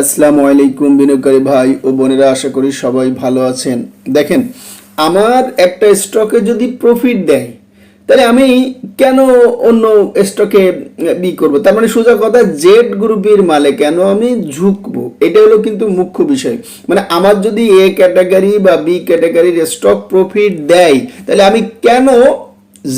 আসসালামু আলাইকুম বিনিয়োগকারী ভাই ও বোনেরা, আশা করি সবাই ভালো আছেন। দেখেন, আমার একটা স্টকে যদি প্রফিট দেয়, তাহলে আমি কেন অন্য স্টকে বি করব? তার মানে সোজা কথা জেড গ্রুপের মালে কেন আমি ঝুঁকবো? এটা হলো কিন্তু মুখ্য বিষয়। মানে আমার যদি এ ক্যাটাগরি বা বি ক্যাটাগরির স্টক প্রফিট দেয়, তাহলে আমি কেন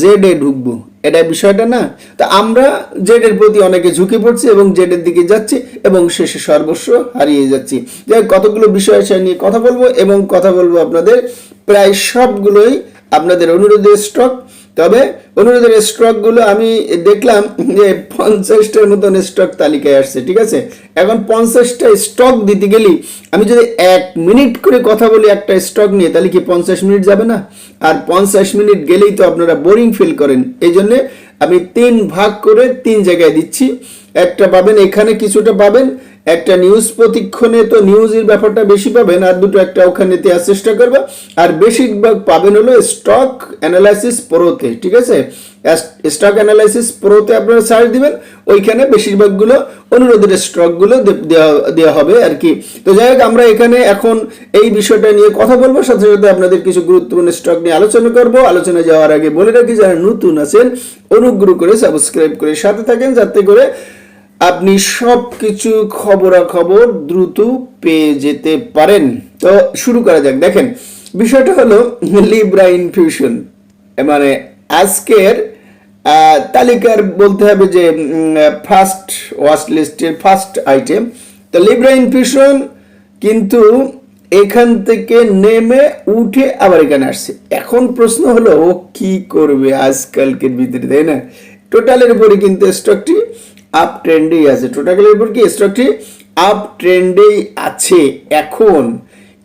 জেড ঢুকবো। এটা বিষয়টা না? তো আমরা জেড এর প্রতি অনেকে ঝুঁকে পড়ছি এবং জেড এর দিকে যাচ্ছি এবং শেষে সর্বস্ব হারিয়ে যাচ্ছি। যাই কতগুলো বিষয় সে নিয়ে কথা বলব এবং কথা বলব আপনাদের। প্রায় সবগুলোই আপনাদের অনুরোধে স্টক তবে অনুরোধের স্টকগুলো আমি দেখলাম যে পঞ্চাশটার মতন স্টক তালিকায় আসছে, ঠিক আছে? এখন পঞ্চাশটা স্টক দিতে গেলেই আমি যদি এক মিনিট করে কথা বলি একটা স্টক নিয়ে, তাহলে কি পঞ্চাশ মিনিট যাবে না? আর পঞ্চাশ মিনিট গেলেই তো আপনারা বোরিং ফিল করেন। এই জন্যে আমি তিন ভাগ করে তিন জায়গায় দিচ্ছি। একটা পাবেন, এখানে কিছুটা পাবেন একটা নিউজ প্রতিক্ষণে তো নিউজের ব্যাপারটা বেশি পাবেন আর দুটো একটা ওখানে দেওয়ার চেষ্টা করব। আর বেশিরভাগ পাবেন হলো স্টক অ্যানালাইসিস প্রোতে ঠিক আছে? স্টক অ্যানালাইসিস প্রোতে আপনারা সার্চ দিবেন, ওইখানে বেশিরভাগগুলো অনুরোধের স্টকগুলো দেওয়া হবে আর কি। তো যাই হোক, আমরা এখানে এখন এই বিষয়টা নিয়ে কথা বলব, সাথে সাথে আপনাদের কিছু গুরুত্বপূর্ণ স্টক নিয়ে আলোচনা করব। আলোচনা যাওয়ার আগে বলে রাখি, যারা নতুন আছেন, অনুগ্রহ করে সাবস্ক্রাইব করে সাথে থাকেন, যাতে করে আপনি সব কিছু খবরাখবর দ্রুত পেয়ে যেতে পারেন। তো শুরু করা যাক। দেখেন, বিষয়টা হলো লিব্রা ইনফিউশন মানে আজকের তালিকার বলতে হবে যে ফার্স্ট ওয়াচ লিস্টের ফার্স্ট আইটেম তো লিব্রা ইনফিউশন কিন্তু এখান থেকে নেমে উঠে আবার এখানে আসছে। এখন প্রশ্ন হলো, ও কি করবে আজকালকের ভিতরে, তাই না? টোটালের উপরে কিন্তু স্টকটি আপ ট্রেন্ডেই আছে। টোটালের উপর কি স্টকটি আপ ট্রেন্ডেই আছে এখন।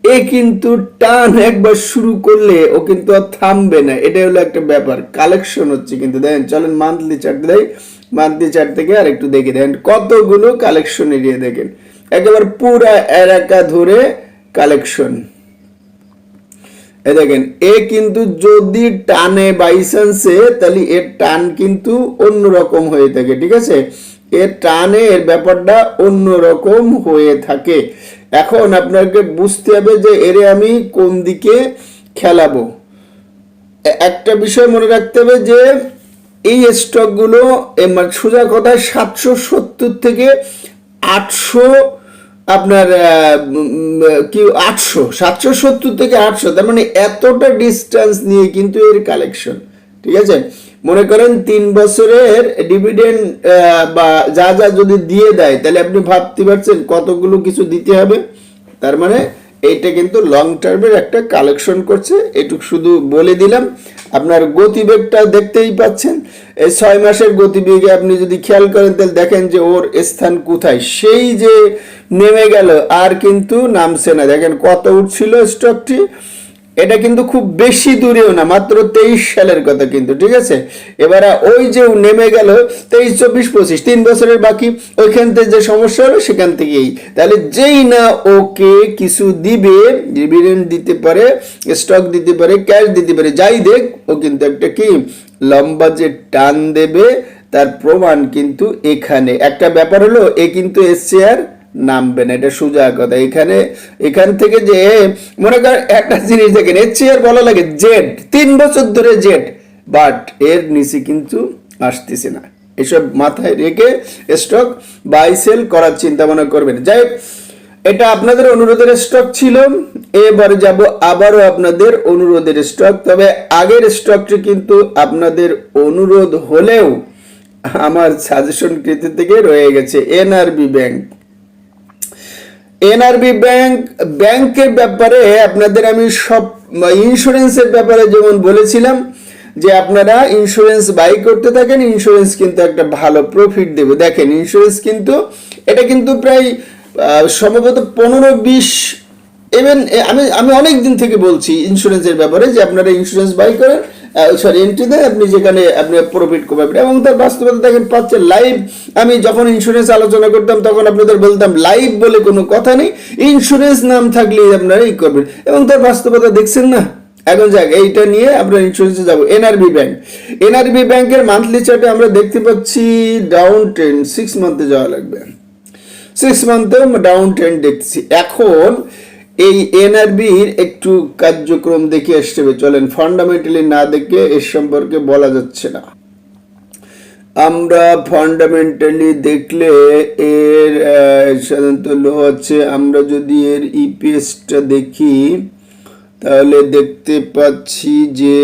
এ কিন্তু টান একবার শুরু করলে ও কিন্তু আর থামবে না। এটা হলো একটা ব্যাপার। কালেকশন হচ্ছে কিন্তু। দেখেন, চলেন মান্থলি চার্ট দেয় মান্থলি চার্ট থেকে আর একটু দেখে। দেখেন, কতগুলো কালেকশন এরিয়া দেখেন। একেবারে পুরা এলাকা ধরে কালেকশন এ দেখেন, এ কিন্তু যদি টানে বাইসেন্সে তাহলে এর টান কিন্তু অন্যরকম হয়ে থাকে, ঠিক আছে? এর টানে এর ব্যাপারটা অন্যরকম হয়ে থাকে। এখন আপনাকে বুঝতে হবে যে এরে আমি কোন দিকে খেলাবো। একটা বিষয় মনে রাখতে হবে যে এই স্টকগুলো মানে সোজা কথায় সাতশো সত্তর থেকে আটশো আপনার কি, আটশো, সাতশো সত্তর থেকে আটশো, তার মানে এতটা ডিস্টেন্স নিয়ে কিন্তু এর কালেকশন ঠিক আছে? মনে করেন তিন বছরের ডিভিডেন্ড বা যা যা যদি দিয়ে দেয়, তাহলে আপনি ভাবতে পারছেন কতগুলো কিছু দিতে হবে। তার মানে এইটা কিন্তু লং টার্মের একটা কালেকশন করছে। এটুকু শুধু বলে দিলাম। আপনার গতিবেগটা দেখতেই পাচ্ছেন। এই ছয় মাসের গতিবেগে আপনি যদি খেয়াল করেন, তাহলে দেখেন যে ওর স্থান কোথায়। সেই যে নেমে গেল, আর কিন্তু নামছে না। দেখেন কত উঠছিল স্টকটি এটা কিন্তু খুব বেশি দূরেও না, মাত্র তেইশ সালের কথা কিন্তু, ঠিক আছে? এবারে ওই যে নেমে গেল, তেইশ, চব্বিশ, পঁচিশ, তিন বছরের বাকি, ওইখান থেকে যে সমস্যা হলো সেখান থেকেই। তাহলে যেই না ওকে কিছু দিবে ডিভিডেন্ড দিতে পারে স্টক দিতে পারে ক্যাশ দিতে পারে, যাই দেখ, ও কিন্তু একটা কি, লম্বা যে টান দেবে, তার প্রমাণ কিন্তু এখানে। একটা ব্যাপার হলো, এ কিন্তু এসছে আর নামবে না এটা সোজা কথা। এখানে এখান থেকে যে মনে কর একটা জিনিস দেখেন এর চেয়ে আর বলা লাগে জেড তিন বছর ধরে জেড বাট এর নিচে কিন্তু আসতেছে না। এসব মাথায় রেখে স্টক বাই সেল করার চিন্তা ভাবনা করবেন। যাই হোক, এটা আপনাদের অনুরোধের স্টক ছিল এবারে যাব আবারও আপনাদের অনুরোধের স্টক তবে আগের স্টকটি কিন্তু আপনাদের অনুরোধ হলেও আমার সাজেশন কৃতি থেকে রয়ে গেছে এনআরবি ব্যাংক। এনআরবি ব্যাংক, ব্যাংকের ব্যাপারে আপনাদের আমি সব ইন্স্যুরেন্সের ব্যাপারে যেমন বলেছিলাম, যে আপনারা ইন্স্যুরেন্স বাই করতে থাকেন ইন্স্যুরেন্স কিন্তু একটা ভালো প্রফিট দেবে। দেখেন ইন্স্যুরেন্স কিন্তু, এটা কিন্তু প্রায় সম্ভবত পনেরো বিশ ইভেন আমি আমি অনেক দিন থেকে বলছি ইন্স্যুরেন্সের ব্যাপারে যে আপনারা ইন্স্যুরেন্স বাই করেন সরি এন্ট্রি দেন আপনি যেখানে আপনি প্রফিট কমাবেন, এবং তার বাস্তবতা দেখেন পাচ্ছেন লাইভ আমি যখন ইন্স্যুরেন্স আলোচনা করতাম, তখন আপনাদের বলতাম লাইভ বলে কোনো কথা নেই ইন্স্যুরেন্স নাম থাকলেই আপনারা এই করবেন। এবং তার বাস্তবতা দেখছেন না? এখন যাক, এইটা নিয়ে আমরা ইন্স্যুরেন্সে যাব। এনআরবি ব্যাংক এনআরবি ব্যাংকের মান্থলি চার্টে আমরা দেখতে পাচ্ছি ডাউন ট্রেন সিক্স মান্থে যাওয়া লাগবে। সিক্স মান্থেও ডাউন ট্রেন্ড দেখছি এখন এই এনআরবির একটু কার্যক্রম দেখে আসতে হবে। চলেন ফান্ডামেন্টালি না দেখে এর সম্পর্কে বলা যাচ্ছে না। আমরা ফান্ডামেন্টালি দেখলে এর সাধারণত লো আছে, আমরা যদি এর ইপিএসটা দেখি, তাহলে দেখতে পাচ্ছি যে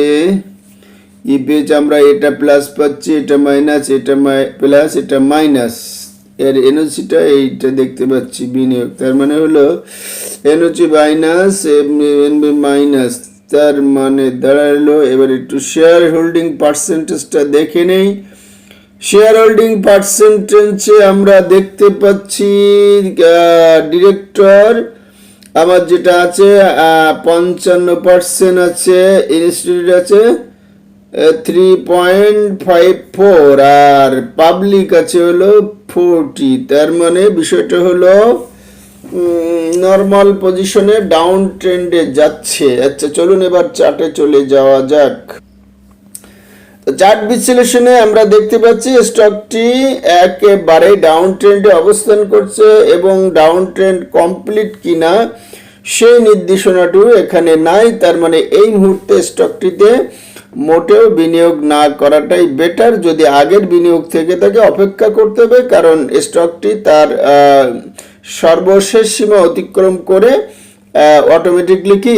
ইপিএস আমরা এটা প্লাস পাচ্ছি, এটা মাইনাস এটা প্লাস এটা মাইনাস এর এনওসিটা এইটা দেখতে পাচ্ছি, বিনিয়োগ। তার মানে হলো, এনওসি মাইনাস এনবি মাইনাস তার মানে দাঁড়াল, এবার একটু শেয়ার হোল্ডিং পার্সেন্টেজটা দেখে নেই। শেয়ার হোল্ডিং পার্সেন্টেজে আমরা দেখতে পাচ্ছি ডিরেক্টর আমার যেটা আছে পঞ্চান্ন পার্সেন্ট আছে ইনস্টিটিউট আছে থ্রি পয়েন্ট ফাইভ ফোর আর পাবলিক আছে হলো ফোরটি তার মানে বিষয়টা হলো নর্মাল পজিশনে ডাউন ট্রেন্ডে যাচ্ছে। আচ্ছা চলুন এবার চার্টে চলে যাওয়া যাক। চার্ট বিশ্লেষণে আমরা দেখতে পাচ্ছি স্টকটি একেবারে ডাউন ট্রেন্ডে অবস্থান করছে এবং ডাউন ট্রেন্ড কমপ্লিট কিনা সেই নির্দেশনাটু এখানে নাই। তার মানে এই মুহূর্তে স্টকটিতে মোটেও বিনিয়োগ না করাটাই বেটার যদি আগের বিনিয়োগ থেকে থাকে অপেক্ষা করতে হবে, কারণ স্টকটি তার সর্বশেষ সীমা অতিক্রম করে অটোমেটিকলি কি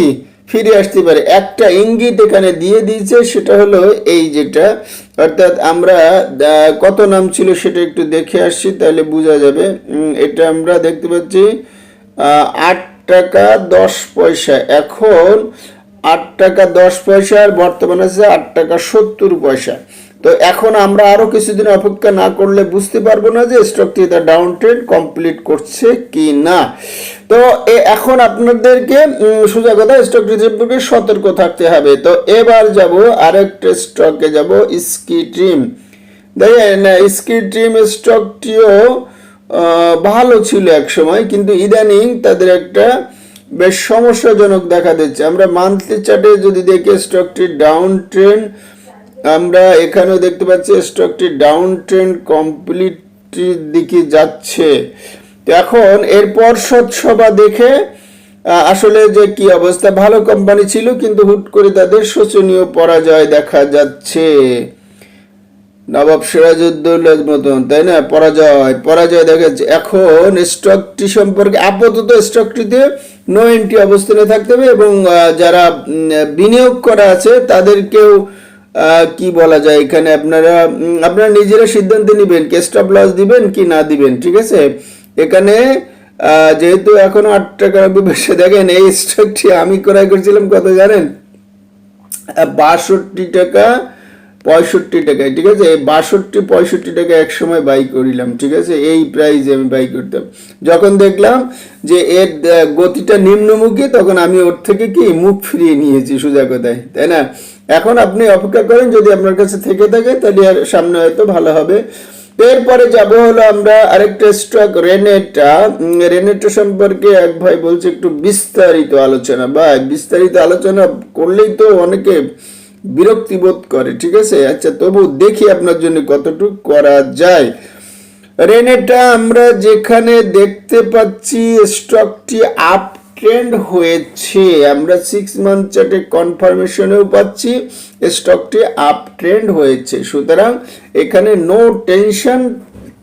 ফিরে আসতে পারে। একটা ইঙ্গিত এখানে দিয়ে দিয়েছে, সেটা হলো এই যেটা, অর্থাৎ আমরা কত নাম ছিল সেটা একটু দেখে আসছি, তাহলে বোঝা যাবে। এটা আমরা দেখতে পাচ্ছি আট টাকা দশ পয়সা। এখন আট টাকা দশ পয়সা আর বর্তমানে আছে আট টাকা সত্তর পয়সা। তো এখন আমরা আরও কিছুদিন অপেক্ষা না করলে বুঝতে পারব না যে স্টকটি তার ডাউন ট্রেন্ড কমপ্লিট করছে কি না তো এ- এখন আপনাদেরকে সোজা কথা স্টকটি সম্পর্কে সতর্ক থাকতে হবে। তো এবার যাব আরেকটা স্টকে যাব স্কি ট্রিম দেখেন স্কি ট্রিম স্টকটিও ভালো ছিল এক সময়, কিন্তু ইদানিং তাদের একটা বেশ সমস্যাজনক দেখা দিচ্ছে। আমরা মান্থলি চার্টে যদি দেখি স্টকটি ডাউন ট্রেন্ড আমরা এখানেও দেখতে পাচ্ছি স্টকটি ডাউন ট্রেন্ড কমপ্লিটির দিকে যাচ্ছে। এখন এরপর সৎসভা দেখে আসলে যে কি অবস্থা, ভালো কোম্পানি ছিল কিন্তু হুট করে তাদের শোচনীয় পরাজয় দেখা যাচ্ছে। নবাব সিরাজউদ্দৌলার মতন, তাই না? পরাজয় পরাজয় দেখা এখন স্টকটি সম্পর্কে আপাতত স্টকটিতে নো এন্ট্রি অবস্থানে থাকতে হবে এবং যারা বিনিয়োগ করা আছে, তাদেরকেও কি বলা যায়, এখানে আপনারা আপনারা নিজেরা সিদ্ধান্ত নেবেন কে স্টপ লস দিবেন কি না দিবেন, ঠিক আছে? এখানে যেহেতু এখনও আট টাকা নব্বই দেখেন এই স্টকটি আমি ক্রয় করছিলাম কত জানেন? বাষট্টি টাকা পঁয়ষট্টি টাকায়, ঠিক আছে? বাষট্টি, পঁয়ষট্টি টাকা এক সময় বাই করিলাম, ঠিক আছে? এই প্রাইজে আমি বাই করতাম। যখন দেখলাম যে এর গতিটা নিম্নমুখী, তখন আমি ওর থেকে কি মুখ ফিরিয়ে নিয়েছি সোজা কথায় তাই না? এখন আপনি অপেক্ষা করেন, যদি আপনার কাছে থেকে থাকে, তাহলে আর সামনে হয়তো ভালো হবে। এরপরে যাব হলো আমরা আরেকটা স্টক রেনেটা রেনেটা সম্পর্কে এক ভাই বলছে, একটু বিস্তারিত আলোচনা। বা বিস্তারিত আলোচনা করলেই তো অনেকে বিরক্তি বোধ করে, ঠিক আছে? আচ্ছা তবু দেখি আপনার জন্য কতটুকু করা যায়। রেনেটা, আমরা যেখানে দেখতে পাচ্ছি স্টকটি আপ ট্রেন্ড হয়েছে। আমরা সিক্স মান্থ চার্টে কনফার্মেশনেও পাচ্ছি স্টকটি আপ ট্রেন্ড হয়েছে। সুতরাং, এখানে নো টেনশন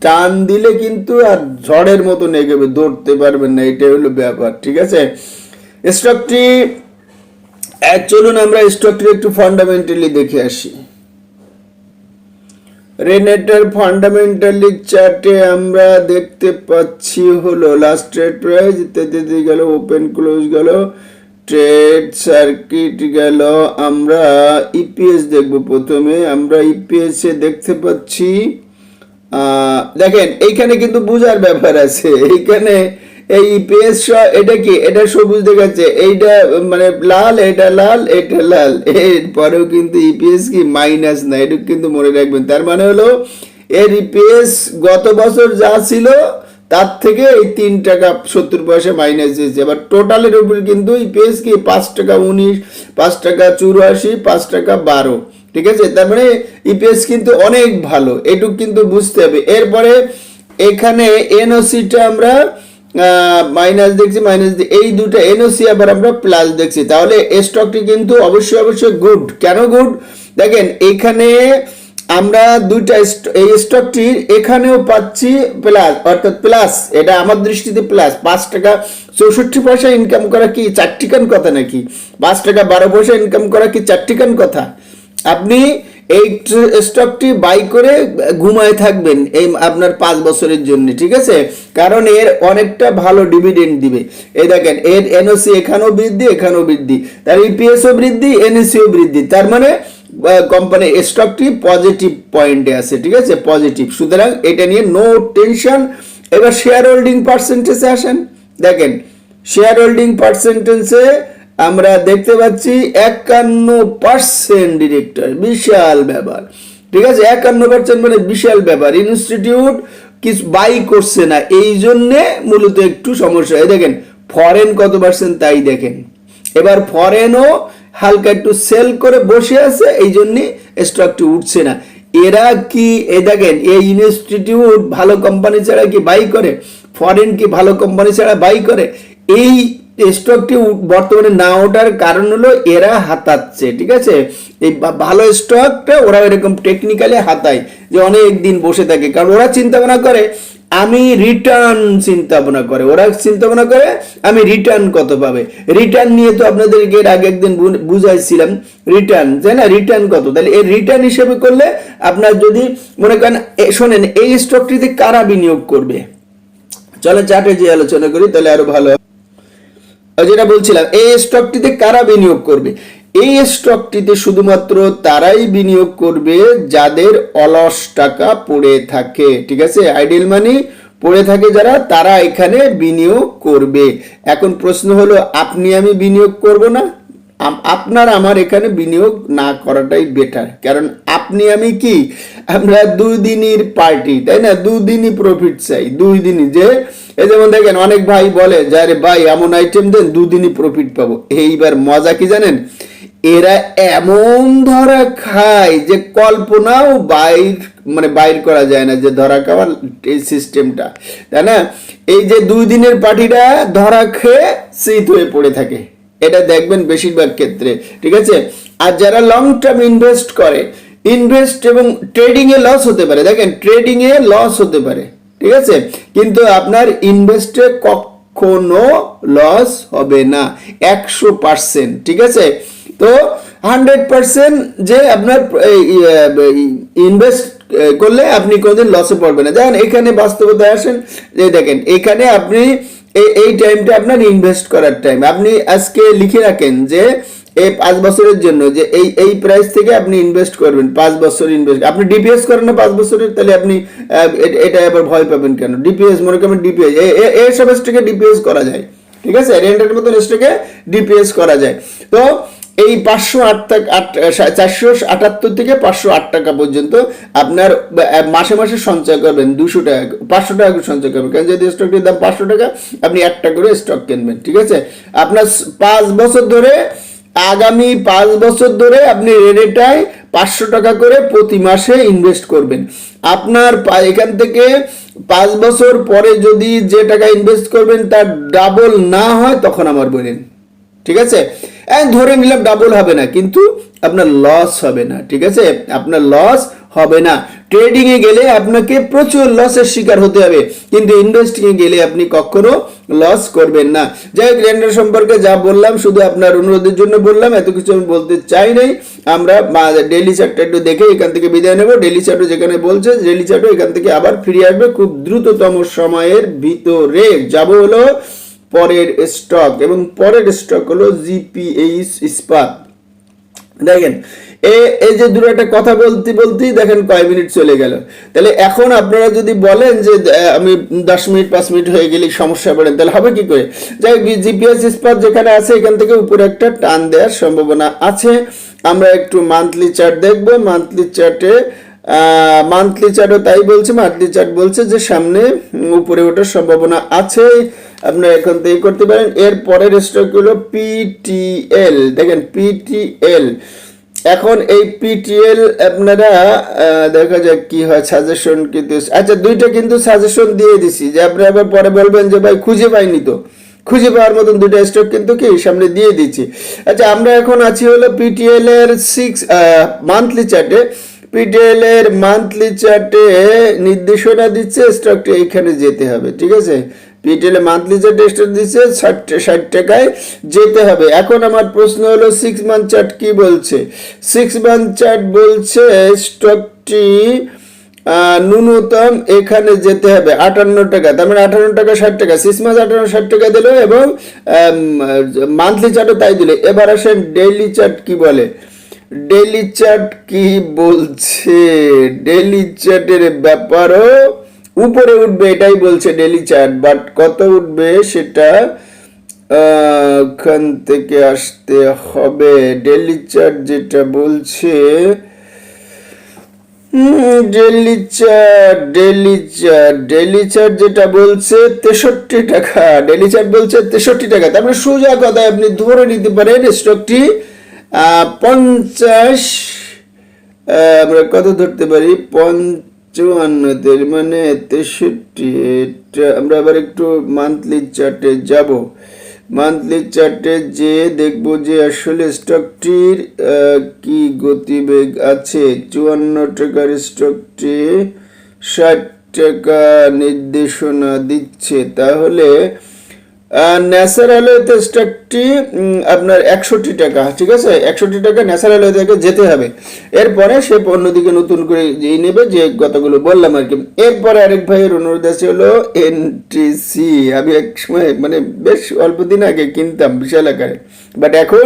টান দিলে কিন্তু আর ঝড়ের মতো নেগেবে দৌড়তে পারবেন না। এটাই হলো ব্যাপার, ঠিক আছে? স্টকটি চলুন আমরা স্টকটি একটু ফান্ডামেন্টালি দেখে আসি। রেনেটার ফান্ডামেন্টালি চার্টে আমরা দেখতে পাচ্ছি হলো লাস্ট ট্রেড প্রাইস ইত্যাদি গেল ওপেন ক্লোজ গেল ট্রেড সার্কিট গেল। আমরা ইপিএস দেখব প্রথমে। আমরা ইপিএস এ দেখতে পাচ্ছি দেখেন, এইখানে কিন্তু বুঝার ব্যাপার আছে। এইখানে এই ইপিএস এটা কি? এটা সবুজ দেখাচ্ছে। এইটা মানে লাল, এটা লাল এটা লাল। এরপরেও কিন্তু ইপিএস কি? মাইনাস না, এটা কিন্তু মনে রাখবেন। তার মানে হলো, এর ইপিএস গত বছর যা ছিল, তার থেকে এই তিন টাকা সত্তর পয়সা মাইনাস দিয়েছে। এবার টোটালের উপর কিন্তু ইপিএস কি? পাঁচ টাকা উনিশ, পাঁচ টাকা চুরাশি, পাঁচ টাকা বারো। ঠিক আছে? তার মানে ইপিএস কিন্তু অনেক ভালো। এটুক কিন্তু বুঝতে হবে। এরপরে এখানে এনওসিটা আমরা মাইনাস দেখছি মাইনাস এই দুটো এনওসি আবার আমরা প্লাস দেখছি। তাহলে স্টকটি কিন্তু অবশ্যই অবশ্যই গুড কেন গুড দেখেন, এখানে আমরা দুইটা এই স্টকটি এখানেও পাচ্ছি প্লাস অর্থাৎ প্লাস এটা আমার দৃষ্টিতে প্লাস পাঁচ টাকা চৌষট্টি পয়সা ইনকাম করা কি চারটিকান কথা নাকি? পাঁচ টাকা বারো পয়সা ইনকাম করা কি চারটিকান কথা? আপনি এই স্টকটি বাই করে ঘুমায় থাকবেন এই আপনার পাঁচ বছরের জন্য, ঠিক আছে? কারণ এর অনেকটা ভালো ডিভিডেন্ড দিবে। এই দেখেন, এর এনওসি এখানেও বৃদ্ধি এখানেও বৃদ্ধি। তার ইপিএসও বৃদ্ধি এনএসিও বৃদ্ধি। তার মানে কোম্পানি স্টকটি পজিটিভ পয়েন্টে আছে, ঠিক আছে? পজিটিভ সুতরাং এটা নিয়ে নো টেনশন এবার শেয়ার হোল্ডিং পার্সেন্টেজে আসেন। দেখেন শেয়ার হোল্ডিং পার্সেন্টেজে আমরা দেখতে পাচ্ছি একান্ন পার্সেন্ট ডিরেক্টর বিশাল ব্যাপার। ঠিক আছে? একান্ন পার্সেন্ট মানে বিশাল ব্যাপার। ইনস্টিটিউট কিছু বাই করছে না। এই জন্যে মূলত একটু সমস্যা। হয় দেখেন ফরেন কত পার্সেন্ট তাই দেখেন। এবার ফরেনও হালকা একটু সেল করে বসে আছে, এই জন্যে স্টকটি উঠছে না। এরা কি, এ দেখেন, এই ইনস্টিটিউট ভালো কোম্পানি ছাড়া কি বাই করে? ফরেন কি ভালো কোম্পানি ছাড়া বাই করে? এই স্টকটি বর্তমানে না ওঠার কারণ হলো এরা হাতাচ্ছে, ঠিক আছে? এই ভালো স্টকটা ওরা এরকম টেকনিক্যালি হাতায়, যে অনেক দিন বসে থাকে। কারণ ওরা চিন্তা ভাবনা করে, আমি রিটার্ন চিন্তা ভাবনা করে। ওরা চিন্তা ভাবনা করে, আমি রিটার্ন কত পাবে? রিটার্ন নিয়ে তো আপনাদেরকে এর আগে একদিন বুঝাইছিলাম রিটার্ন তাই না? রিটার্ন কত? তাহলে এই রিটার্ন হিসেবে করলে আপনার যদি মনে করেন শোনেন, এই স্টকটিতে কারা বিনিয়োগ করবে? চলো চার্টে যে আলোচনা করি, তাহলে আরও ভালো যেটা বলছিলাম, এই স্টকটিতে কারা বিনিয়োগ করবে? এই স্টকটিতে শুধুমাত্র তারাই বিনিয়োগ করবে যাদের অলস টাকা পড়ে থাকে, ঠিক আছে? আইডিয়াল মানি পড়ে থাকে যারা, তারা এখানে বিনিয়োগ করবে। এখন প্রশ্ন হলো, আপনি আমি বিনিয়োগ করব না? আপনার আমার এখানে বিনিয়োগ না করাটাই বেটার কারণ আপনি আমি কি? আমরা দুই দিনের পার্টি তাই না? দুদিনই প্রফিট চাই, দুই দিনই। যে যেমন দেখেন, অনেক ভাই বলে যে ভাই, এমন আইটেম দেন দুদিনই প্রফিট পাবো। এইবার মজা কি জানেন? এরা এমন ধরা খায় যে কল্পনাও বাইর মানে বাইর করা যায় না যে ধরা খাওয়ার এই সিস্টেমটা তাই না? এই যে দুই দিনের পার্টিটা ধরা খেয়ে শীত হয়ে পড়ে থাকে। এটা দেখবেন বেশিরভাগ ক্ষেত্রে, ঠিক আছে? আর যারা লং টার্ম ইনভেস্ট করে ইনভেস্ট এবং ট্রেডিং এ লস হতে পারে। দেখেন ট্রেডিং এ লস হতে পারে, ঠিক আছে? কিন্তু আপনার ইনভেস্টে কখনো লস হবে না, একশো পার্সেন্ট ঠিক আছে? তো হান্ড্রেড পার্সেন্ট যে আপনার ইনভেস্ট করলে আপনি কোনোদিন লসে পড়বেন না। দেখেন এখানে বাস্তবতায় আসেন যে দেখেন, এখানে আপনি এই টাইমটা আপনার ইনভেস্ট করার টাইম আপনি আজকে লিখে রাখেন যে এই পাঁচ বছরের জন্য যে এই এই প্রাইস থেকে আপনি ইনভেস্ট করবেন, পাঁচ বছর ইনভেস্ট আপনি ডিপিএস করেন না পাঁচ বছরের, তাহলে আপনি এটা এবার ভয় পাবেন কেন? ডিপিএস মনে করেন ডিপিএস এই সব স্টকে ডিপিএস করা যায়। ঠিক আছে? রেন্টের মতন স্টকে ডিপিএস করা যায়। তো এই পাঁচশো আট টাকা, আট চারশো আটাত্তর থেকে পাঁচশো আট টাকা পর্যন্ত আপনার মাসে মাসে সঞ্চয় করবেন দুশো টাকা, পাঁচশো টাকা করে সঞ্চয় করবেন। কারণ যদি স্টকটির দাম পাঁচশো টাকা, আপনি একটা করে স্টক কিনবেন, ঠিক আছে? আপনার পাঁচ বছর ধরে, আগামী পাঁচ বছর ধরে আপনি রেডেটায় পাঁচশো টাকা করে প্রতি মাসে ইনভেস্ট করবেন। আপনার এখান থেকে পাঁচ বছর পরে যদি যে টাকা ইনভেস্ট করবেন, তার ডাবল না হয়, তখন আমার বলেন ঠিক আছে? ধরে নিলাম ডাবল হবে না, কিন্তু আপনার লস হবে না, ঠিক আছে? আপনার লস হবে না। ট্রেডিং এ গেলে আপনাকে প্রচুর লসের শিকার হতে হবে, কিন্তু ইনভেস্টিং এ গেলে আপনি কখনো লস করবেন না। যাই হোক সম্পর্কে যা বললাম, শুধু আপনার অনুরোধের জন্য বললাম, এত কিছু আমি বলতে চাই নাই। আমরা ডেলি চার্টটা একটু দেখে এখান থেকে বিদায় নেব। ডেলি চার্টও যেখানে বলছে ডেলি চার্টও এখান থেকে আবার ফিরে আসবে খুব দ্রুততম সময়ের ভিতরে। যাব হলো পরের স্টক এবং পরের স্টক হলো জিপিএইচ ইস্পাত। দেখেন, এ, এই যে দুটো একটা কথা বলতে বলতেই দেখেন কয় মিনিট চলে গেল। তাহলে এখন আপনারা যদি বলেন যে আমি দশ মিনিট, পাঁচ মিনিট হয়ে গেলে সমস্যা পড়েন তাহলে হবে কি করে? যাই জিপিএস ইস্পাত যেখানে আছে, এখান থেকে উপরে একটা টান দেওয়ার সম্ভাবনা আছে। আমরা একটু মান্থলি চার্ট দেখব। মান্থলি চার্টে মান্থলি চার্টও তাই বলছে মান্থলি চার্ট বলছে যে সামনে উপরে ওঠার সম্ভাবনা আছে। আপনারা এখন থেকে করতে পারেন। এর পরের স্টক হলো পিটিএল দেখেন পিটিএল এখন এই পিটিএল আপনারা দেখা যাক কি হয় সাজেশন কিন্তু আচ্ছা দুইটা কিন্তু সাজেশন দিয়ে দিছি, যে আপনি আবার পরে বলবেন যে ভাই খুঁজে পাইনি তো। খুঁজে পাওয়ার মতন দুইটা স্টক কিন্তু কি সামনে দিয়ে দিচ্ছি। আচ্ছা আমরা এখন আছি হলো পিটিএল এর সিক্স মান্থলি চার্টে পিটিএল এর মান্থলি চার্টে নির্দেশনা দিচ্ছে স্টকটি এইখানে যেতে হবে, ঠিক আছে? পিটিএল এ মান্থলি চার্ট স্টক দিচ্ছে, ষাট ষাট টাকায় যেতে হবে। এখন আমার প্রশ্ন হলো সিক্স মান্থ চার্ট কি বলছে? সিক্স মান্থ চার্ট বলছে স্টকটি ন্যূনতম এখানে যেতে হবে, আটান্ন টাকা। তার মানে আটান্ন টাকা, ষাট টাকা। সিক্স মাস আটান্ন, ষাট টাকা দিল এবং মান্থলি চার্টও তাই দিলে। এবার আসেন ডেইলি চার্ট কি বলে? ডেইলি চার্ট কি বলছে? ডেইলি চার্টের ব্যাপারও উপরে উঠবে, এটাই বলছে ডেইলি চার্ট বাট কত উঠবে সেটা ওখান থেকে আসতে হবে। ডেইলি চার্ট যেটা বলছে daily chart daily chart daily chart যেটা বলছে তেষট্টি টাকা। ডেলি চার্ট বলছে তেষট্টি টাকা তার মানে সোজা কথায় আপনি ধরে নিতে পারেন স্টকটি পঞ্চাশ আমরা কত ধরতে পারি? পঞ্চান্নতে মানে তেষট্টি আমরা আবার একটু মান্থলি চার্টে যাব। মান্থলি চার্টে যে দেখব যে আসলে স্টকটির কি গতিবেগ আছে? চুয়ান্ন টাকার স্টকটি ষাট টাকা নির্দেশনা দিচ্ছে। তাহলে ন্যাচারাল ওয়েতে স্টকটি আপনার একষট্টি টাকা, ঠিক আছে? একষট্টি টাকা ন্যাচারাল ওয়ে থেকে যেতে হবে। এরপরে সে অন্যদিকে নতুন করে যেই নেবে, যে কতগুলো বললাম আর কি। এরপরে আরেক ভাইয়ের অনুরোধ আছে হলো এনটিসি আমি এক সময় মানে বেশ অল্প দিন আগে কিনতাম বিশাল আকারে। বাট এখন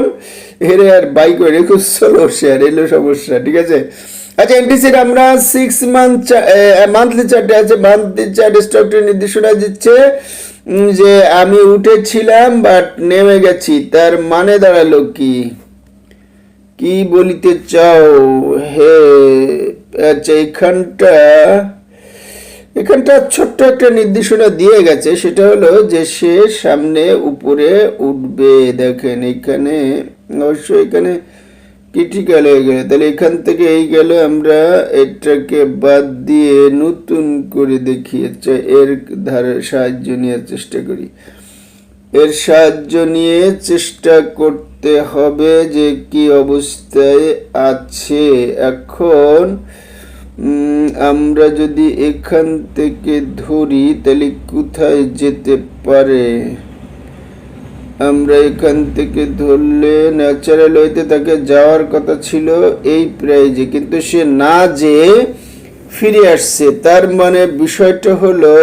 হেরে আর বাইক করে খুব স্লো শেয়ার এলো সমস্যা, ঠিক আছে? আচ্ছা এনটিসির আমরা সিক্স মান্থ মান্থলি চার্টে আছে। মান্থলি চার্ট স্টকটি নির্দেশনা দিচ্ছে। যে আমি উঠেছিলাম বাট নেমে গেছি। তার মানে দাঁড়াল কি? কি বলিতে চাও? হে আচ্ছা এখানটা এখানটা ছোট্ট একটা নির্দেশনা দিয়ে গেছে। সেটা হলো যে সে সামনে উপরে উঠবে। দেখেন, এখানে, অবশ্য এখানে ক্রিটিক্যাল হয়ে গেলে, তাহলে এখান থেকে এই গেল, আমরা এটাকে বাদ দিয়ে নতুন করে দেখি এর ধারে সাহায্য নেওয়ার চেষ্টা করি। এর সাহায্য নিয়ে চেষ্টা করতে হবে যে কি অবস্থায় আছে। এখন আমরা যদি এখান থেকে ধরি, তাহলে কোথায় যেতে পারে? আমরা এখান থেকে ধরলে ন্যাচারাল ওয়েতে তাকে যাওয়ার কথা ছিল এই প্রাইজে। কিন্তু সে না যে ফিরে আসছে। তার মানে বিষয়টা হলো,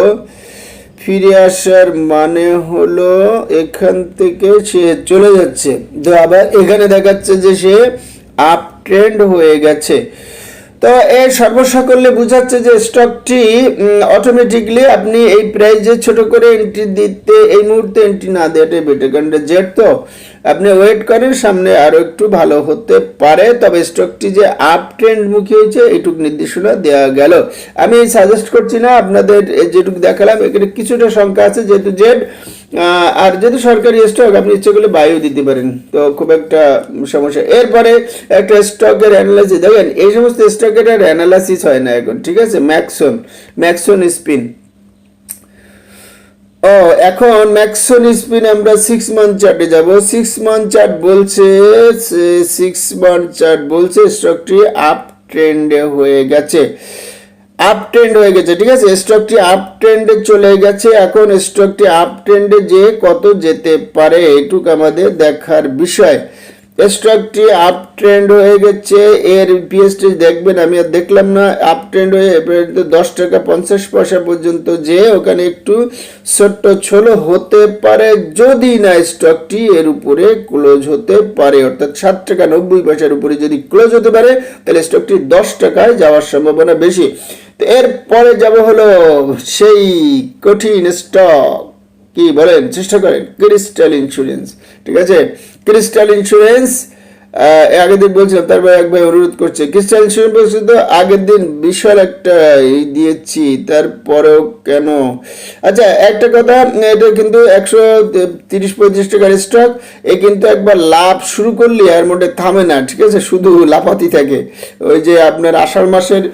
ফিরে আসার মানে হলো এখান থেকে সে চলে যাচ্ছে। তো আবার এখানে দেখাচ্ছে যে সে আপ ট্রেন্ড হয়ে গেছে। তো এর সর্বসাকল্যে বোঝাচ্ছে যে স্টকটি অটোমেটিকলি আপনি এই প্রাইজে ছোট করে এন্ট্রি দিতে এই মুহূর্তে এন্ট্রি না দেওয়াটাই বেটার কারণ জেট তো। আপনি ওয়েট করেন, সামনে আরও একটু ভালো হতে পারে, তবে স্টকটি যে আপ ট্রেন্ড মুখী হয়েছে, এইটুক নির্দেশনা দেওয়া গেল। আমি সাজেস্ট করছি না, আপনাদের যেটুকু দেখালাম, এখানে কিছুটা সংখ্যা আছে, যেহেতু জেড আর যেহেতু সরকারি স্টক আপনি ইচ্ছে করলে বায়ু দিতে পারেন, তো খুব একটা সমস্যা। এরপরে একটা স্টকের অ্যানালাইসিস দেখেন, এই সমস্ত স্টকের আর অ্যানালাইসিস হয় না এখন, ঠিক আছে? ম্যাক্সন ম্যাক্সন স্পিন ও, এখন ম্যাক্সন স্পিন আমরা সিক্স মান্থ চার্টে যাব। সিক্স মান্থ চার্ট বলছে সিক্স মান্থ চার্ট বলছে স্টকটি আপ ট্রেন্ডে হয়ে গেছে। আপ ট্রেন্ড হয়ে গেছে, ঠিক আছে? স্টকটি আপ ট্রেন্ডে চলে গেছে। এখন স্টকটি আপ ট্রেন্ডে যে কত যেতে পারে, এটুক আমাদের দেখার বিষয়। স্টকটি আপ ট্রেন্ড হয়ে গেছে। এর পিএসটি দেখবেন, আমি আর দেখলাম না আপ ট্রেন্ড হয়ে দশ টাকা পঞ্চাশ পয়সা পর্যন্ত যে ওখানে একটু ছোট্ট ছোলো হতে পারে, যদি না স্টকটি এর উপরে ক্লোজ হতে পারে। অর্থাৎ সাত টাকা নব্বই পয়সার উপরে যদি ক্লোজ হতে পারে, তাহলে স্টকটি দশ টাকায় যাওয়ার সম্ভাবনা বেশি। তো এরপরে যাব হলো সেই কঠিন স্টক কি বলেন? চেষ্টা করেন। ক্রিস্টাল ইন্স্যুরেন্স ঠিক আছে? ক্রিস্টাল ইন্স্যুরেন্স আগের দিন বলছিলাম তারপর এক ভাই অনুরোধ করছে। খ্রিস্টান বলছে তো আগের দিন বিশাল একটা এই দিয়েছি, তারপরেও কেন? আচ্ছা একটা কথা, এটা কিন্তু একশো তিরিশ পঁয়ত্রিশ টাকার স্টক এ কিন্তু একবার লাভ শুরু করলে আর মোটে থামে না, ঠিক আছে? শুধু লাফাতি থাকে। ওই যে আপনার আষাঢ় মাসের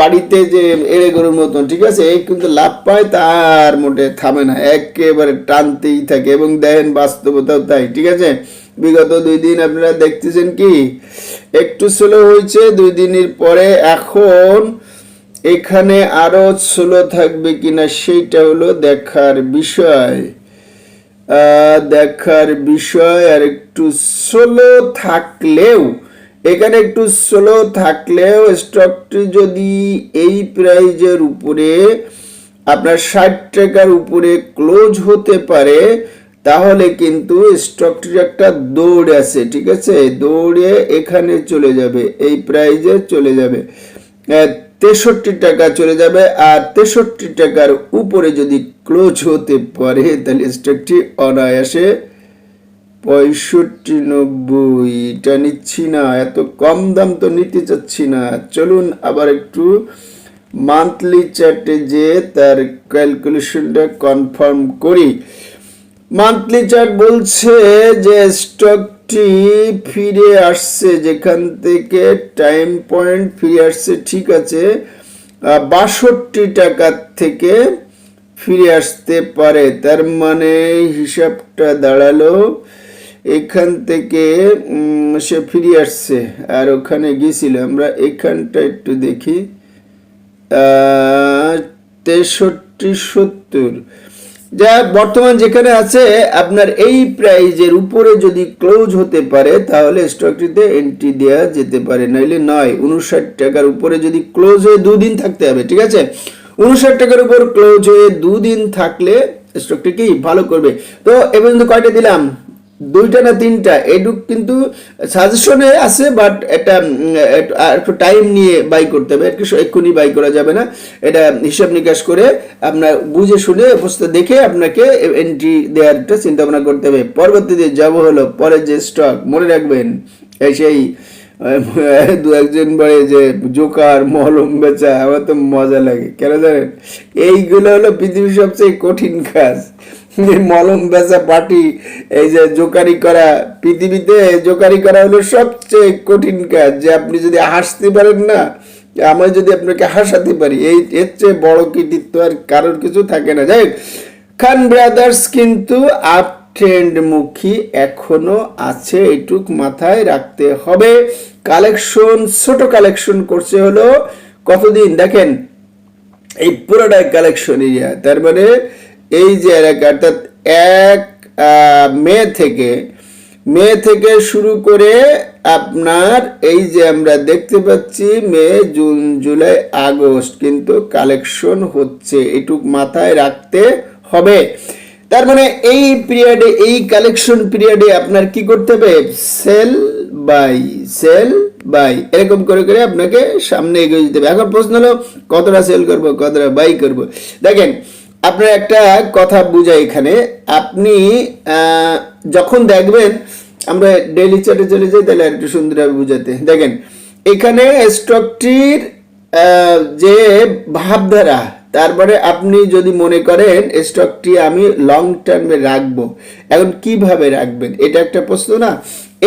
বাড়িতে যে এড়ে গরুর মতন, ঠিক আছে? এই কিন্তু লাভ পায়, তার মোটে থামে না, একেবারে টানতেই থাকে এবং দেখেন বাস্তবতাও তাই, ঠিক আছে? বিগত দুই দিন আপনারা দেখতেছেন কি? একটু স্লো হয়েছে, দুই দিনের পরে এখন এখানে আরও স্লো থাকবে কিনা সেইটা হলো দেখার বিষয়। দেখার বিষয় আর একটু স্লো থাকলেও, এখানে একটু স্লো থাকলেও স্টকটি যদি এই প্রাইজের উপরে আপনার ষাট টাকার উপরে ক্লোজ হতে পারে তাহলে কিন্তু স্টকটির একটা দৌড় আছে ঠিক আছে? দৌড়ে এখানে চলে যাবে, এই প্রাইজে চলে যাবে। তেষট্টি টাকা চলে যাবে, আর তেষট্টি টাকার উপরে যদি ক্লোজ হতে পারে, তাহলে স্টকটি অনায়াসে পঁয়ষট্টি নব্বই এটা নিচ্ছি না, এত কম দাম তো নিতে চাচ্ছি না। চলুন আবার একটু মান্থলি চার্টে যে তার ক্যালকুলেশনটা কনফার্ম করি। মান্থলি চার্ট বলছে যে স্টকটি ফিরে আসছে, যেখান থেকে টাইম পয়েন্ট ফিরে আসছে, ঠিক আছে। বাষট্টি টাকার থেকে ফিরে আসতে পারে, তার মানে হিসাবটা দাঁড়াল। এখান থেকে সে ফিরে আসছে, আর ওখানে গিয়েছিল। আমরা এখানটা একটু দেখি। তেষট্টি সত্তর। যা বর্তমান যেখানে আছে, আপনার এই প্রাইজের উপরে যদি ক্লোজ হতে পারে, তাহলে স্টকটিতে এন্ট্রি দেওয়া যেতে পারে। নইলে নয়, উনষাট টাকার উপরে যদি ক্লোজ হয়ে দুদিন থাকতে হবে, ঠিক আছে? উনষাট টাকার উপর ক্লোজ হয়ে দুদিন থাকলে স্টকটি কি ভালো করবে? তো এ পর্যন্ত কয়টা দিলাম? দুইটা না তিনটা এটুক কিন্তু সাজেশনে আছে বাট এটা একটু- টাইম নিয়ে বাই করতে হবে। একটু এক্ষুনি বাই করা যাবে না। এটা হিসাব নিকাশ করে আপনার বুঝে শুনে, অবস্থা দেখে আপনাকে এন্ট্রি দেওয়ারটা চিন্তা ভাবনা করতে হবে। পরবর্তীতে যাব হলো পরের যে স্টক মনে রাখবেন, এই সেই দু একজন বলে যে জোকার মলম বেচা, আমার তো মজা লাগে। কেন জানেন? এইগুলো হলো পৃথিবীর সবচেয়ে কঠিন কাজ। মলম বেচা পার্টি, এই যে জোকারি করা, পৃথিবীতে জোকারি করা হলো সবচেয়ে কঠিন কাজ। যে আপনি যদি হাসতে পারেন না, আমি যদি আপনাকে হাসাতে পারি, এই এর চেয়ে বড় কৃতিত্ব আর কারোর কিছু থাকে না। যাই খান ব্রাদার্স কিন্তু আপ ট্রেন্ড মুখী এখনও আছে এইটুক মাথায় রাখতে হবে। কালেকশন, ছোট কালেকশন করছে হলো কতদিন? দেখেন, এই পুরোটাই কালেকশন এরিয়া তার মানে এই যে এলাকা অর্থাৎ এক মে থেকে মে থেকে শুরু করে আপনার এই যে আমরা দেখতে পাচ্ছি মে, জুন, জুলাই, আগস্ট কিন্তু কালেকশন হচ্ছে, এটুক মাথায় রাখতে হবে। তার মানে এই পিরিয়ডে এই কালেকশন পিরিয়ডে আপনার কি করতে হবে? সেল বাই সেল বাই, এরকম করে করে আপনাকে সামনে এগিয়ে যেতে হবে। এখন প্রশ্ন হলো, কতটা সেল করব, কতটা বাই করব? দেখেন আপনার একটা কথা বুঝাই এখানে। আপনি যখন দেখবেন, আমরা ডেইলি চার্টে চলে যাই, তাহলে একটু সুন্দরভাবে বুঝাতে। দেখেন, এখানে স্টকটির যে ভাবধারা, তারপরে আপনি যদি মনে করেন স্টকটি আমি লং টার্মে রাখব, এখন কীভাবে রাখবেন? এটা একটা প্রশ্ন না?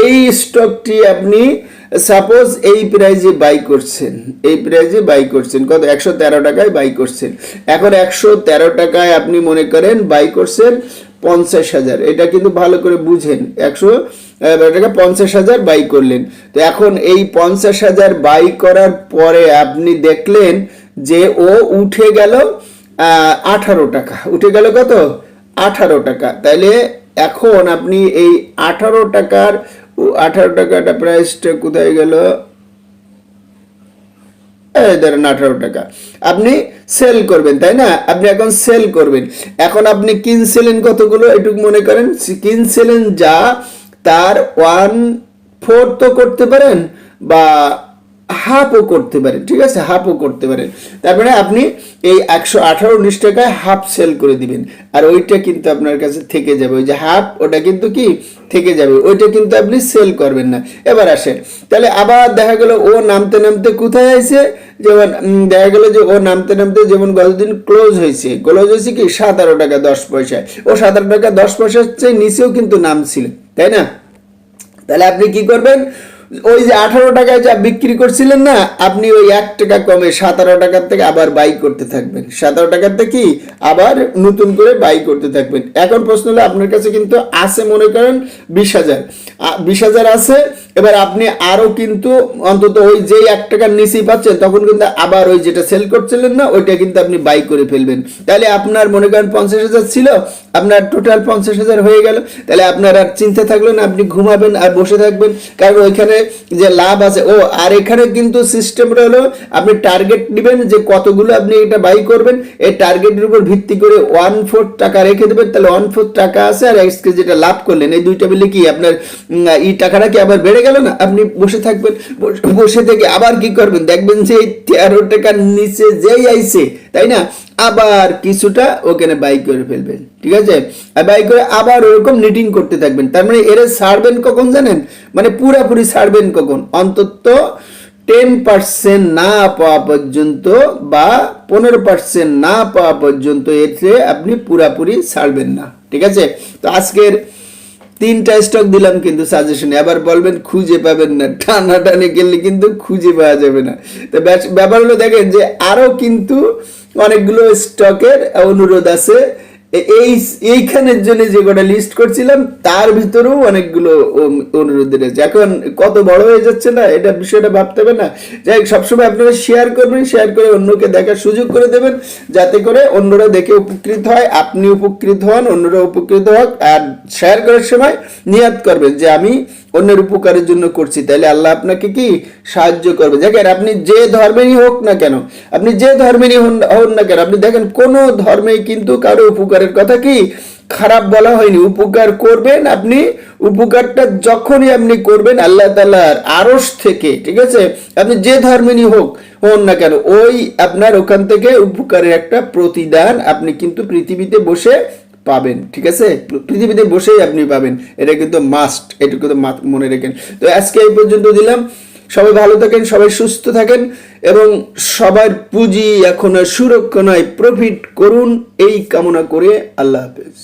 এই স্টকটি আপনি সাপোজ এই প্রাইজে বাই করছেন, এই প্রাইজে বাই করছেন, কত? একশো তেরো টাকায় বাই করছেন। এখন একশো তেরো টাকায় আপনি মনে করেন বাই করছেন পঞ্চাশ হাজার। এটা কিন্তু ভালো করে বুঝেন। একশো টাকা পঞ্চাশ হাজার বাই করলেন। তো এখন এই পঞ্চাশ হাজার বাই করার পরে আপনি দেখলেন যে ও উঠে গেল আঠারো টাকা। উঠে গেল কত? আঠারো টাকা। তাইলে এখন আপনি এই আঠারো টাকার আঠারো টাকাটা প্রাইসটা কোথায় গেল? ধরেন আঠারো টাকা। আপনি সেল করবেন, তাই না? আপনি এখন সেল করবেন। এখন আপনি কিনছিলেন কতগুলো, এটুকু মনে করেন? কিনছিলেন যা, তার ওয়ান ফোর তো করতে পারেন, বা হাফও করতে পারেন, ঠিক আছে? হাফও করতে পারেন। তারপরে আপনি এই একশো আঠারো উনিশ টাকায় হাফ সেল করে দিবেন। আর ওইটা কিন্তু আপনার কাছে থেকে যাবে। ওই যে হাফ, ওটা কিন্তু কি? থেকে যাবে। ওইটা কিন্তু আপনি সেল করবেন না। এবার আসেন। তাহলে আবার দেখা গেল ও নামতে নামতে কোথায় আছে যেমন দেখা গেল যে ও নামতে নামতে যেমন গতদিন ক্লোজ হয়েছে। ক্লোজ হয়েছে কি? সাতারো টাকা দশ পয়সায়। ও সাতারো টাকা দশ পয়সার চেয়ে নিচেও কিন্তু নামছিল। তাই না? তাহলে আপনি কি করবেন? ওই যে আঠারো টাকায় যা বিক্রি করছিলেন না, আপনি ওই এক টাকা কমে সতেরো টাকার থেকে আবার বাই করতে থাকবেন। সতেরো টাকার থেকে আবার নতুন করে বাই করতে থাকবেন। এখন প্রশ্ন হলো, আপনার কাছে কিন্তু আছে মনে করেন বিশ হাজার। বিশ হাজার আছে, এবার আপনি আরও কিন্তু অন্তত ওই যে এক টাকার নিচেই পাচ্ছেন, তখন কিন্তু আবার ওই যেটা সেল করছিলেন না, ওইটা কিন্তু আপনি বাই করে ফেলবেন। তাহলে আপনার মনে করেন পঞ্চাশ হাজার ছিল, আপনার টোটাল পঞ্চাশ হাজার হয়ে গেল। তাহলে আপনার আর চিন্তা থাকল না, আপনি ঘুমাবেন আর বসে থাকবেন। কারণ ওইখানে যে লাভ আছে। ও, আর এখানে কিন্তু সিস্টেমটা হলো, আপনি টার্গেট দিবেন যে কতগুলো আপনি এটা বাই করবেন। এই টার্গেটের উপর ভিত্তি করে ওয়ান ফোর্থ টাকা রেখে দেবেন। তাহলে ওয়ান ফোর্থ টাকা আছে আর আজকে যেটা লাভ করলেন, এই দুইটা মিলে কি আপনার এই টাকাটা কি আবার বেড়ে গেল না? আপনি বসে থাকবেন, বসে- থেকে আবার কি করবেন? দেখবেন যে তেরো টাকার নিচে যেই আইছে, তাই না? আবার কিছুটা ওখানে বাই করে ফেলবেন, ঠিক আছে? আর বাই করে আবার ওরকম নিটিং করতে থাকবেন। তার মানে এরা ছাড়বেন কখন জানেন? মানে পুরাপুরি ছাড়বেন কখন? অন্তত টেন পার্সেন্ট না পাওয়া পর্যন্ত বা পনেরো পার্সেন্ট না পাওয়া পর্যন্ত এতে আপনি পুরাপুরি ছাড়বেন না, ঠিক আছে? তো আজকের তিনটা স্টক দিলাম কিন্তু সাজেশনে আবার বলবেন, খুঁজে পাবেন না। টানা টানে গেলে কিন্তু খুঁজে পাওয়া যাবে না। তো ব্যাপার হলো দেখেন যে আরও কিন্তু অনেকগুলো স্টকের অনুরোধ আছে। এই এইখানের জন্য যে কটা লিস্ট করছিলাম তার ভিতরেও অনেকগুলো অনুরোধ রয়েছে। এখন কত বড় হয়ে যাচ্ছে না এটা বিষয়টা ভাবতে হবে না। যাই হোক, সবসময় আপনারা শেয়ার করবেন শেয়ার করে অন্যকে দেখার সুযোগ করে দেবেন যাতে করে অন্যরা দেখে উপকৃত হয় আপনি উপকৃত হন অন্যরা উপকৃত হোক আর শেয়ার করার সময় নিয়াত করবেন যে আমি অন্যের উপকারের জন্য করছি তাহলে আল্লাহ আপনাকে কি সাহায্য করবে? দেখেন, আপনি যে ধর্মেরই হোক না কেন, আপনি যে ধর্মেরই হন না কেন, আপনি দেখেন, কোন ধর্মেই কিন্তু কারও উপকারের কথা কি খারাপ বলা হয়নি। উপকার করবেন আপনি, উপকারটা যখনই আপনি করবেন, আল্লাহ তালার আরস থেকে, ঠিক আছে? আপনি যে ধর্মেরই হোক, হন না কেন, ওই আপনার ওখান থেকে উপকারের একটা প্রতিদান আপনি কিন্তু পৃথিবীতে বসে পাবেন, ঠিক আছে? পৃথিবীতে বসেই আপনি পাবেন। এটা কিন্তু মাস্ট এটা কিন্তু মনে রেখেন। তো আজকে এই পর্যন্ত দিলাম। সবাই ভালো থাকেন, সবাই সুস্থ থাকেন এবং সবার পুঁজি এখন সুরক্ষণায় প্রফিট করুন। এই কামনা করে আল্লাহ হাফেজ।